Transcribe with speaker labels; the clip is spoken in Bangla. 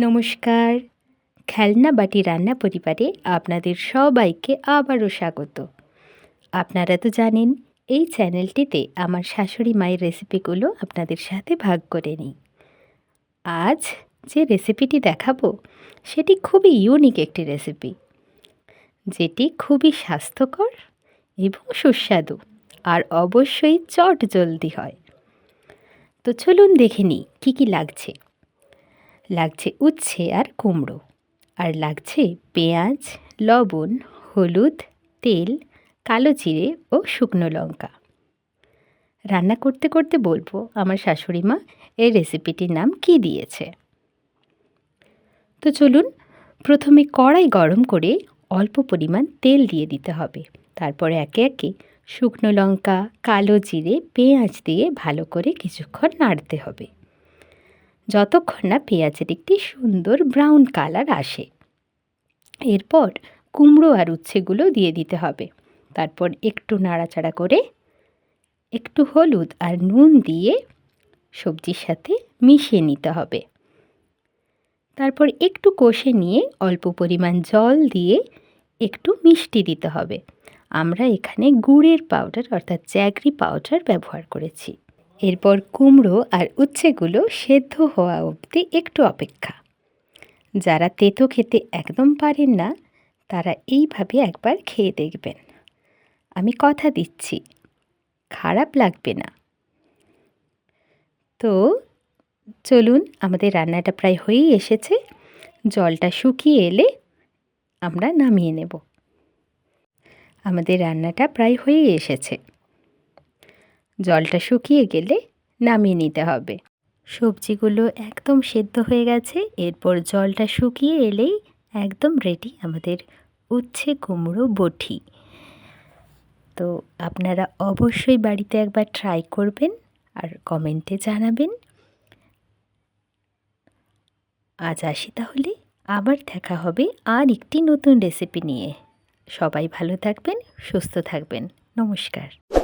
Speaker 1: নমস্কার। খেলনা বাটি রান্না পরিবারে আপনাদের সবাইকে আবারও স্বাগত। আপনারা তো জানেন, এই চ্যানেলটিতে আমার শাশুড়ি মায়ের রেসিপিগুলো আপনাদের সাথে ভাগ করে নিই। আজ যে রেসিপিটি দেখাবো, সেটি খুবই ইউনিক একটি রেসিপি। যেটি খুবই স্বাস্থ্যকর এবং সুস্বাদু আর অবশ্যই চট জলদি হয়। তো চলুন দেখে নিই, কী কী লাগছে। লাগছে উচ্ছে আর কুমড়ো। আর লাগছে পেঁয়াজ, লবণ, হলুদ, তেল, কালো জিরে ও শুকনো লঙ্কা। রান্না করতে করতে বলব, আমার শাশুড়ি মা এই রেসিপিটির নাম কী দিয়েছে? তো চলুন, প্রথমে কড়াই গরম করে অল্প পরিমাণ তেল দিয়ে দিতে হবে। তারপরে একে একে শুকনো লঙ্কা, কালো জিরে, পেঁয়াজ দিয়ে ভালো করে কিছুক্ষণ নাড়তে হবে। যতক্ষণ না পেঁয়াজের একটি সুন্দর ব্রাউন কালার আসে। এরপর কুমড়ো আর উচ্ছেগুলো দিয়ে দিতে হবে। তারপর একটু নাড়াচাড়া করে একটু হলুদ আর নুন দিয়ে সবজির সাথে মিশিয়ে নিতে হবে। তারপর একটু কষে নিয়ে অল্প পরিমাণ জল দিয়ে একটু মিষ্টি দিতে হবে। আমরা এখানে গুড়ের পাউডার অর্থাৎ জ্যাগরি পাউডার ব্যবহার করেছি। এরপর কুমড়ো আর উচ্ছেগুলো সেদ্ধ হওয়া অবধি একটু অপেক্ষা। যারা তেতো খেতে একদম পারেন না, তারা এইভাবে একবার খেয়ে দেখবেন। আমি কথা দিচ্ছি, খারাপ লাগবে না। তো, চলুন, আমাদের রান্নাটা প্রায় হয়েই এসেছে। জলটা শুকিয়ে এলে আমরা নামিয়ে নেব। আমাদের রান্নাটা প্রায় হয়েই এসেছে। জলটা শুকিয়ে গেলে নামিয়ে নিতে হবে। সবজিগুলো একদম সেদ্ধ হয়ে গেছে, এরপর জলটা শুকিয়ে এলেই একদম রেডি আমাদের উচ্ছে, কুমড়ো, বটি। তো আপনারা অবশ্যই বাড়িতে একবার ট্রাই করবেন আর কমেন্টে জানাবেন। আজ আসি তাহলে, আবার দেখা হবে আর একটি নতুন রেসিপি নিয়ে। সবাই ভালো থাকবেন, সুস্থ থাকবেন। নমস্কার।